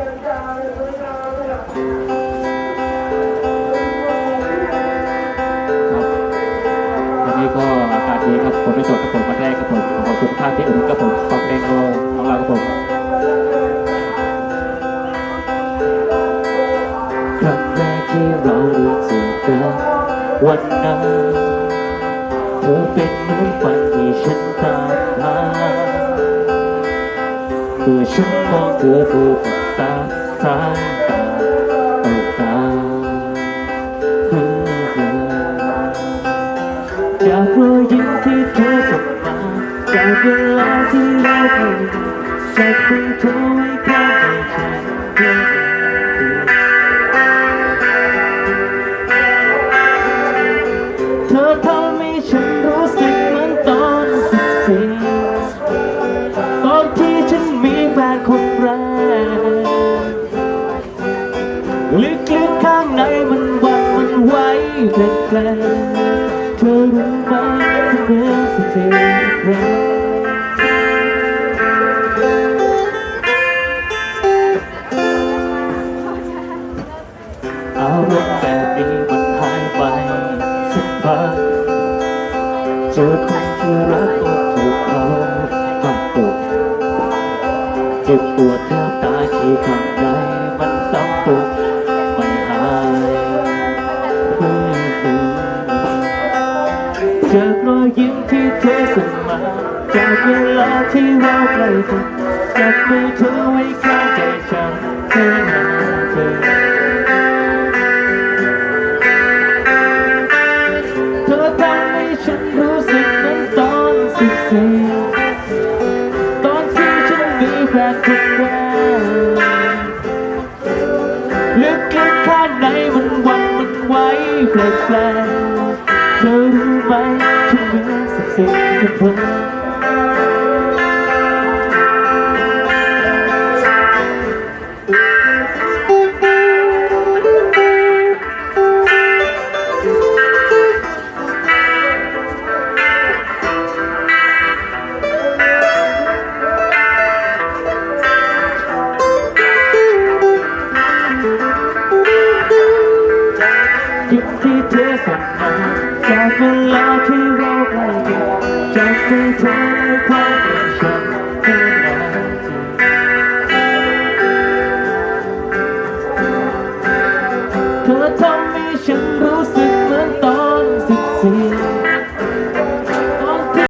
วันนี้ก็อากาศดีครับฝนไม่ตกครับผมวันแรกครับผมขอบคุณภาพที่อุ่นครับผมฟังเพลงเราของเราครับผมครั้งแรกที่เราได้เจอกันวันนั้นเธอเป็นเหมือนฝันที่ฉันตาม หาเมื่อฉันมองเธอดูกับตาสายตาเอาตาจากรอยยิ้มที่เธอส่งมาจากเวลาที่เราเคยจากเป็นเธอไว้ข้างใจเธ ลึกๆข้างในมันวันมันไหวแปลกๆเธอรู้ไหมที่เมื่อสิบสี่ครั้งอารมณ์แบบนี้มันหายไปสักพักเจอคนที่รักก็ถูกเขาหักอกเจ็บปวดแทบตายที่ข้างใน รอยยิ้มที่เธอส่งมา จากเวลาที่เราใกล้กันจับมือเธอไว้ข้างใจฉันให้นานเธอเธอทำให้ฉันรู้สึกเหมือนตอนสิบสี่ตอนที่ฉันมีแฟนคนแรกลึกๆข้างในมันวันมันไหวแปลกๆเธอรู้ไหม ฉันเหมือนสิบสี่กับเธอ